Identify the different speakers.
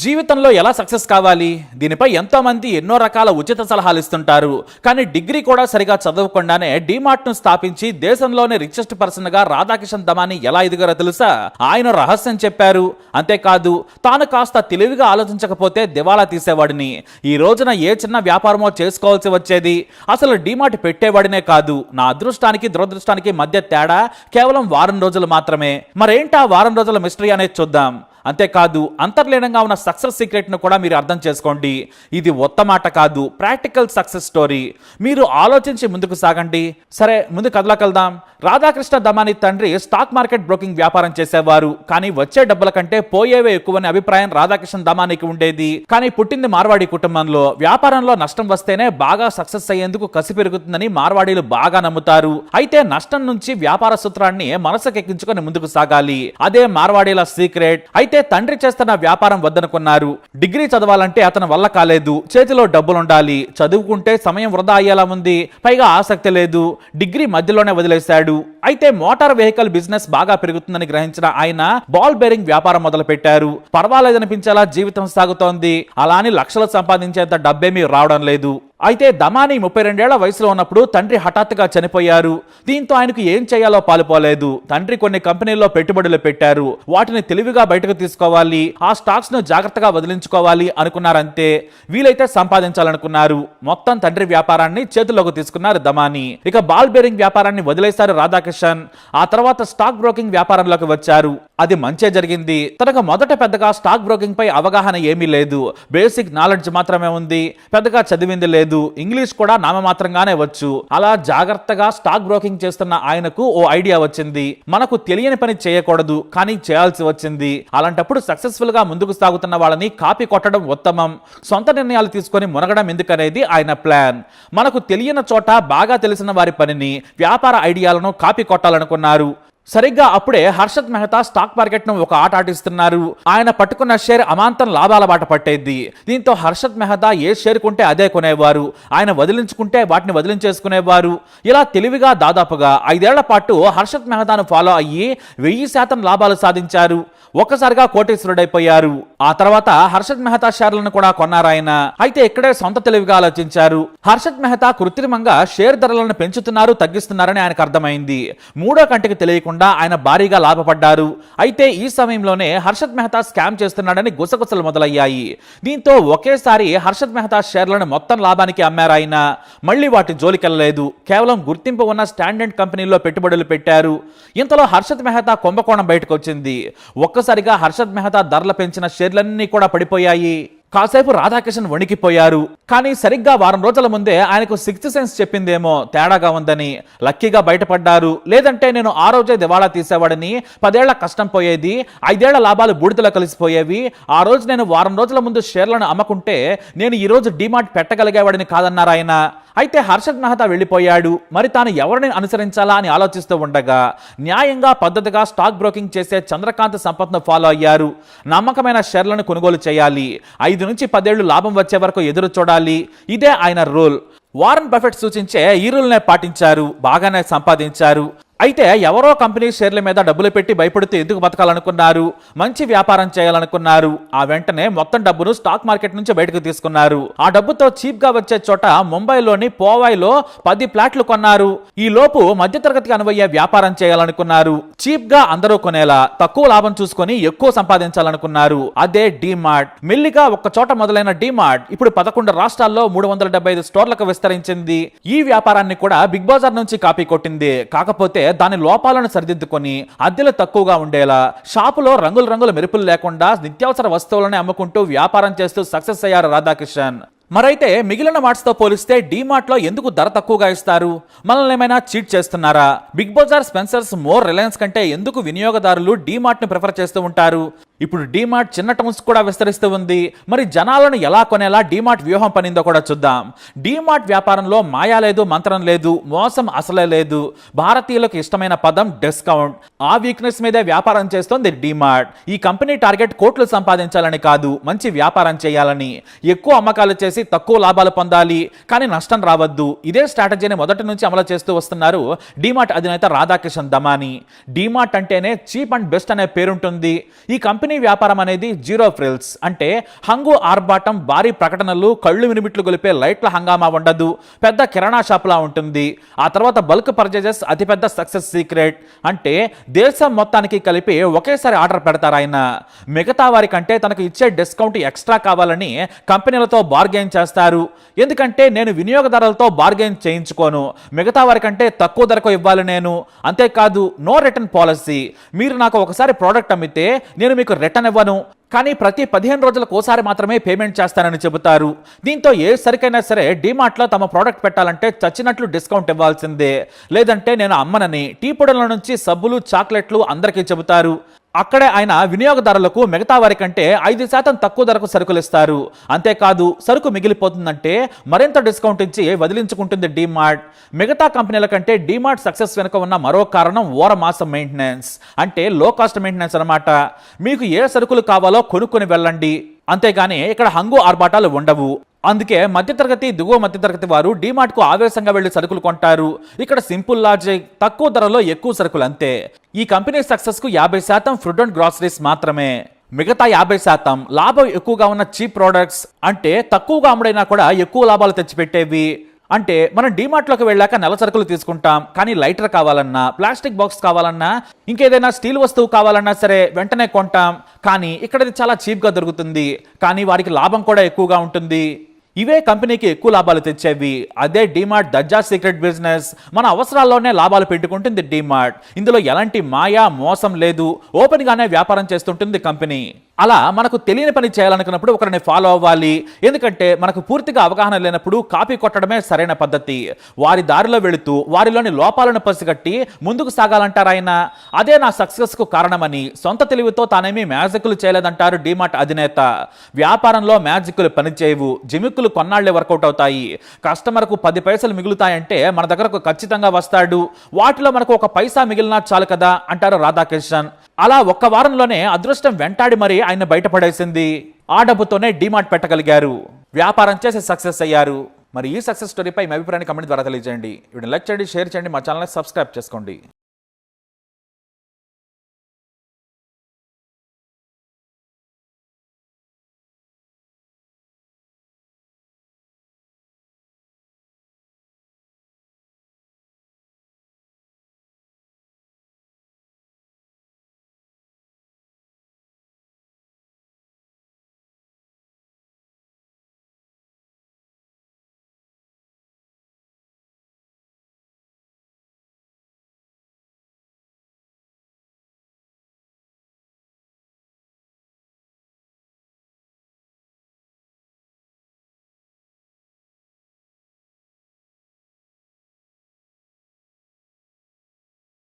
Speaker 1: జీవితంలో ఎలా సక్సెస్ కావాలి? దీనిపై ఎంతోమంది ఎన్నో రకాల ఉచిత సలహాలు ఇస్తుంటారు. కానీ డిగ్రీ కూడా సరిగా చదవకుండానే డిమార్ట్ను స్థాపించి దేశంలోనే రిచెస్ట్ పర్సన్గా రాధాకిషన్ దమాని ఎలా ఎదిగారో తెలుసా? ఆయన రహస్యం చెప్పారు. అంతేకాదు తాను కాస్త తెలివిగా ఆలోచించకపోతే దివాలా తీసేవాడిని. ఈ రోజున ఏ చిన్న వ్యాపారమో చేసుకోవాల్సి వచ్చేది. అసలు డిమార్ట్ పెట్టేవాడినే కాదు. నా అదృష్టానికి దురదృష్టానికి మధ్య తేడా కేవలం వారం రోజులు మాత్రమే. మరేంటా వారం రోజుల మిస్టరీ అనేది చూద్దాం. అంతేకాదు అంతర్లీనంగా ఉన్న సక్సెస్ సీక్రెట్ను కూడా మీరు అర్థం చేసుకోండి. ఇది ఒత్త మాట కాదు ప్రాక్టికల్ సక్సెస్ స్టోరీ. మీరు ఆలోచించి ముందుకు సాగండి. సరే ముందు కదలకెళ్దాం రాధాకృష్ణ దమాని తండ్రి స్టాక్ మార్కెట్ బ్రోకింగ్ వ్యాపారం చేసేవారు. కానీ వచ్చే డబ్బుల కంటే పోయేవే ఎక్కువనే అభిప్రాయం రాధాకృష్ణ దమానికి ఉండేది. కానీ పుట్టింది మార్వాడి కుటుంబంలో. వ్యాపారంలో నష్టం వస్తేనే బాగా సక్సెస్ అయ్యేందుకు కసి పెరుగుతుందని మార్వాడీలు బాగా నమ్ముతారు. అయితే నష్టం నుంచి వ్యాపార సూత్రాన్ని మనసుకెక్కించుకొని ముందుకు సాగాలి. అదే మార్వాడీల సీక్రెట్. అయితే అయితే తండ్రి చేస్తున్న వ్యాపారం వద్దనుకున్నారు. డిగ్రీ చదవాలంటే అతని వల్ల కాలేదు. చేతిలో డబ్బులుండాలి. చదువుకుంటే సమయం వృధా అయ్యేలా ఉంది. పైగా ఆసక్తి లేదు. డిగ్రీ మధ్యలోనే వదిలేశాడు. అయితే మోటార్ వెహికల్ బిజినెస్ బాగా పెరుగుతుందని గ్రహించిన ఆయన బాల్ బేరింగ్ వ్యాపారం మొదలు పెట్టారు పర్వాలేదనిపించేలా జీవితం సాగుతోంది. అలా అని లక్షలు సంపాదించేంత డబ్బేమీ రావడం లేదు. అయితే దమాని ముప్పై రెండేళ్ళ వయసులో ఉన్నప్పుడు తండ్రి హఠాత్తుగా చనిపోయారు. దీంతో ఆయనకు ఏం చేయాలో పాలుపోలేదు. తండ్రి కొన్ని కంపెనీల్లో పెట్టుబడులు పెట్టారు. వాటిని తెలివిగా బయటకు తీసుకోవాలి. ఆ స్టాక్స్ను జాగ్రత్తగా వదిలించుకోవాలి అనుకున్నారంతే. వీలైతే సంపాదించాలనుకున్నారు. మొత్తం తండ్రి వ్యాపారాన్ని చేతుల్లోకి తీసుకున్నారు దమాని. ఇక బాల్ బేరింగ్ వ్యాపారాన్ని వదిలేశారు రాధాకిషన్ ఆ తర్వాత స్టాక్ బ్రోకింగ్ వ్యాపారంలోకి వచ్చారు. అది మంచే జరిగింది. తనకు మొదట పెద్దగా స్టాక్ బ్రోకింగ్ పై అవగాహన ఏమీ లేదు. బేసిక్ నాలెడ్జ్ మాత్రమే ఉంది. పెద్దగా చదివింది లేదు. ఇంగ్లీష్ కూడా నామమాత్రంగానే వచ్చు. అలా జాగ్రత్తగా స్టాక్ బ్రోకింగ్ చేస్తున్న ఆయనకు ఓ ఐడియా వచ్చింది. మనకు తెలియని పని చేయకూడదు కానీ చేయాల్సి వచ్చింది. అలాంటప్పుడు సక్సెస్ఫుల్గా ముందుకు సాగుతున్న వాళ్ళని కాపీ కొట్టడం ఉత్తమం. సొంత నిర్ణయాలు తీసుకొని మునగడం ఎందుకనేది ఆయన ప్లాన్. మనకు తెలియని చోట బాగా తెలిసిన వారి పనిని వ్యాపార ఐడియాలను కాపీ కొట్టాలనుకున్నారు. సరిగ్గా అప్పుడే హర్షద్ మెహతా స్టాక్ మార్కెట్ను ఒక ఆట ఆటిస్తున్నారు ఆయన పట్టుకున్న షేర్ అమాంతం లాభాల బాట పట్టేది దీంతో హర్షద్ మెహతా ఏ షేర్ కొంటే అదే కొనేవారు. ఆయన వదిలించుకుంటే వాటిని వదిలించేసుకునేవారు. ఇలా తెలివిగా దాదాపుగా ఐదేళ్ళ పాటు హర్షద్ మెహతాను ఫాలో అయ్యి వెయ్యి శాతం లాభాలు సాధించారు. ఒక్కసారిగా కోటేశ్వరుడైపోయారు. ఆ తర్వాత హర్షద్ మెహతా షేర్లను కూడా కొన్నారాయన అయితే ఇక్కడే సొంత తెలివిగా ఆలోచించారు. హర్షద్ మెహతా కృత్రిమంగా షేర్ ధరలను పెంచుతున్నారు తగ్గిస్తున్నారని ఆయనకు అర్థమైంది. మూడో కంటికి తెలియకుండా ఆయన భారీగా లాభపడ్డారు. అయితే ఈ సమయంలోనే హర్షద్ మెహతా స్కామ్ చేస్తున్నాడని గుసగుసలు మొదలయ్యాయి. దీంతో ఒకేసారి హర్షద్ మెహతా షేర్లను మొత్తం లాభానికి అమ్మారు ఆయన. మళ్ళీ వాటి జోలికెళ్ళలేదు. కేవలం గుర్తింపు ఉన్న స్టాండర్డ్ కంపెనీల్లో పెట్టుబడులు పెట్టారు. ఇంతలో హర్షద్ మెహతా కుంభకోణం బయటకు వచ్చింది. ఒక్కసారిగా హర్షద్ మెహతా ధరలు పెంచిన షేర్లన్నీ కూడా పడిపోయాయి. కాసేపు రాధాకిషన్ వణికిపోయారు. కానీ సరిగ్గా వారం రోజుల ముందే ఆయనకు సిక్స్త్ సెన్స్ చెప్పిందేమో తేడాగా ఉందని లక్కీగా బయటపడ్డారు. లేదంటే నేను ఆ రోజే దివాళా తీసేవాడని. పదేళ్ళ కష్టం పోయేది. ఐదేళ్ళ లాభాలు బూడిదలో కలిసిపోయేవి. ఆ రోజు నేను వారం రోజుల ముందు షేర్లను అమ్మకుంటే నేను ఈ రోజు డిమార్ట్ పెట్టగలిగేవాడిని కాదన్నారు ఆయన అయితే హర్షద్ మెహతా వెళ్ళిపోయాడు. మరి తాను ఎవరిని అనుసరించాలా అని ఆలోచిస్తూ ఉండగా న్యాయంగా పద్ధతిగా స్టాక్ బ్రోకింగ్ చేసే చంద్రకాంత్ సంపత్ను ఫాలో అయ్యారు. నమ్మకమైన షేర్లను కొనుగోలు చేయాలి. ఐదు నుంచి పదేళ్ళు లాభం వచ్చే వరకు ఎదురు చూడాలి. ఇదే ఆయన రూల్. వారన్ బఫెట్ సూచించే ఈ రూల్నే పాటించారు. బాగానే సంపాదించారు. అయితే ఎవరో కంపెనీ షేర్ల మీద డబ్బులు పెట్టి భయపడుతూ ఎందుకు బతకాలనుకున్నారు? మంచి వ్యాపారం చేయాలనుకున్నారు. ఆ వెంటనే మొత్తం డబ్బును స్టాక్ మార్కెట్ నుంచి బయటకు తీసుకున్నారు. ఆ డబ్బుతో చీప్గా వచ్చే చోట ముంబైలోని పోవాయిలో పది ప్లాట్లు కొన్నారు. ఈ లోపు మధ్యతరగతికి అనువయ్యే వ్యాపారం చేయాలనుకున్నారు. చీప్గా అందరూ కొనేలా తక్కువ లాభం చూసుకొని ఎక్కువ సంపాదించాలనుకున్నారు. అదే డీమార్ట్. మెల్లిగా ఒక్క చోట మొదలైన డీమార్ట్ ఇప్పుడు పదకొండు రాష్ట్రాల్లో మూడు వందల డెబ్బై ఐదు స్టోర్లకు విస్తరించింది. ఈ వ్యాపారాన్ని కూడా బిగ్ బజార్ నుంచి కాపీ కొట్టింది. కాకపోతే దాని లోపాలను సరిదిద్దుకొని అద్దెలు తక్కువగా ఉండేలా షాపులో రంగుల రంగుల మెరుపులు లేకుండా నిత్యావసర వస్తువులను అమ్ముకుంటూ వ్యాపారం చేస్తూ సక్సెస్ అయ్యారు రాధాకిషన్ మరైతే మిగిలిన మార్ట్స్తో పోలిస్తే డీమార్ట్లో ఎందుకు ధర తక్కువగా ఇస్తారు? మనల్ని ఏమైనా చీట్ చేస్తున్నారా? Big Bazaar Spencer's More Reliance కంటే ఎందుకు వినియోగదారులు డీమార్ట్ని ప్రిఫర్ చేస్తూ ఉంటారు? ఇప్పుడు డీమార్ట్ చిన్న టౌన్స్ కూడా విస్తరిస్తూ ఉంది. మరి జనాలను ఎలా కొనేలా డీమార్ట్ వ్యూహం పనిందో కూడా చూద్దాం. డీమార్ట్ వ్యాపారంలో మాయా లేదు మంత్రం లేదు మోసం అసలే లేదు. భారతీయులకు ఇష్టమైన పదం డిస్కౌంట్. ఆ వీక్నెస్ మీదే వ్యాపారం చేస్తోంది డీమార్ట్ ఈ కంపెనీ టార్గెట్ కోట్లు సంపాదించాలని కాదు మంచి వ్యాపారం చేయాలని. ఎక్కువ అమ్మకాలు చేసి తక్కువ లాభాలు పొందాలి కానీ నష్టం రావద్దు. ఇదే స్ట్రాటజీని మొదటి నుంచి అమలు చేస్తూ వస్తున్నారు డీమార్ట్ అధినేత రాధాకిషన్ దమాని డీమార్ట్ అంటేనే చీప్ అండ్ బెస్ట్ అనే పేరుంటుంది. ఈ కంపెనీ కంపెనీ వ్యాపారం అనేది జీరో ఫ్రిల్స్. అంటే హంగు ఆర్భాటం భారీ ప్రకటనలు కళ్ళు మినిమిట్లు గొలిపే లైట్ల హంగామా ఉండదు. పెద్ద కిరాణా షాప్లా ఉంటుంది. ఆ తర్వాత బల్క్ పర్చేజెస్ అతిపెద్ద సక్సెస్ సీక్రెట్. అంటే దేశం మొత్తానికి కలిపి ఒకేసారి ఆర్డర్ పెడతారు ఆయన. మిగతా వారికంటే తనకు ఇచ్చే డిస్కౌంట్ ఎక్స్ట్రా కావాలని కంపెనీలతో బార్గెయిన్ చేస్తారు. ఎందుకంటే నేను వినియోగదారులతో బార్గెయిన్ చేయించుకోను. మిగతా వారికంటే తక్కువ ధరకు ఇవ్వాలి నేను. అంతేకాదు నో రిటర్న్ పాలసీ. మీరు నాకు ఒకసారి ప్రోడక్ట్ అమ్మితే నేను మీకు రిటర్న్ ఇవ్వను. కానీ ప్రతి పదిహేను రోజులకు ఒకసారి మాత్రమే పేమెంట్ చేస్తానని చెబుతారు. దీంతో ఏ సరికైనా సరే డిమార్ట్లో తమ ప్రోడక్ట్ పెట్టాలంటే చచ్చినట్లు డిస్కౌంట్ ఇవ్వాల్సిందే. లేదంటే నేను అమ్మనని టీ పొడుల నుంచి సబ్బులు చాక్లెట్లు అందరికీ చెబుతారు. అక్కడే ఆయన వినియోగదారులకు మిగతా వారి కంటే ఐదు శాతం తక్కువ ధరకు సరుకులు ఇస్తారు. అంతేకాదు సరుకు మిగిలిపోతుందంటే మరింత డిస్కౌంట్ ఇచ్చి వదిలించుకుంటుంది డీమార్ట్. మిగతా కంపెనీల కంటే డీమార్ట్ సక్సెస్ వెనుక ఉన్న మరో కారణం ఓర మాసం మెయింటెనెన్స్ అంటే లో కాస్ట్ మెయింటెనెన్స్ అన్నమాట. మీకు ఏ సరుకులు కావాలో కొనుక్కొని వెళ్ళండి. అంతేగాని ఇక్కడ హంగు ఆర్భాటాలు ఉండవు. అందుకే మధ్యతరగతి దిగువ మధ్యతరగతి వారు డీమార్ట్కు ఆవేశంగా వెళ్ళి సరుకులు కొంటారు. ఇక్కడ సింపుల్ లాజిక్ తక్కువ ధరలో ఎక్కువ సరుకులు అంతే. ఈ కంపెనీ సక్సెస్కు యాభై శాతం ఫుడ్ అండ్ గ్రాసరీస్ మాత్రమే. మిగతా యాభై శాతం లాభం ఎక్కువగా ఉన్న చీప్ ప్రోడక్ట్స్ అంటే తక్కువగా అమ్ముడైనా కూడా ఎక్కువ లాభాలు తెచ్చిపెట్టేవి. అంటే మనం డీమార్ట్లోకి వెళ్ళాక నెల సరుకులు తీసుకుంటాం కానీ లైటర్ కావాలన్నా ప్లాస్టిక్ బాక్స్ కావాలన్నా ఇంకేదైనా స్టీల్ వస్తువు కావాలన్నా సరే వెంటనే కొంటాం. కానీ ఇక్కడ ఇది చాలా చీప్గా దొరుకుతుంది. కానీ వారికి లాభం కూడా ఎక్కువగా ఉంటుంది. ఇవే కంపెనీకి ఎక్కువ లాభాలు తెచ్చేవి. అదే డిమార్ట్ దర్జా సీక్రెట్ బిజినెస్. మన అవసరాల్లోనే లాభాలు పెట్టుకుంటుంది డిమార్ట్. ఇందులో ఎలాంటి మాయా మోసం లేదు. ఓపెన్ గానే వ్యాపారం చేస్తుంటుంది కంపెనీ. అలా మనకు తెలియని పని చేయాలనుకున్నప్పుడు ఒకరిని ఫాలో అవ్వాలి. ఎందుకంటే మనకు పూర్తిగా అవగాహన లేనప్పుడు కాపీ కొట్టడమే సరైన పద్ధతి. వారి దారిలో వెళుతూ వారిలోని లోపాలను పసిగట్టి ముందుకు సాగాలంటారు ఆయన? అదే నా సక్సెస్కు కారణమని సొంత తెలివితో తానేమీ మ్యాజిక్లు చేయలేదంటారు డీమార్ట్ అధినేత. వ్యాపారంలో మ్యాజిక్లు పనిచేయవు జిమిక్కులు కొన్నాళ్ళే వర్కౌట్ అవుతాయి. కస్టమర్కు పది పైసలు మిగులుతాయంటే మన దగ్గరకు ఖచ్చితంగా వస్తాడు. వాటిలో మనకు ఒక పైసా మిగిలినా చాలు కదా? అంటారు రాధాకృష్ణన్. అలా ఒక్క వారంలోనే అదృష్టం వెంటాడి మరి ఆయన బయటపడేసింది ఆ డబ్బుతోనే డీమార్ట్ పెట్టగలిగారు. వ్యాపారం చేసి సక్సెస్ అయ్యారు. మరి ఈ సక్సెస్ స్టోరీపై మీ అభిప్రాయాన్ని కమెంట్ ద్వారా తెలియజేయండి. వీడిని లైక్ చేయండి షేర్ చేయండి మా ఛానల్ని సబ్స్క్రైబ్ చేసుకోండి.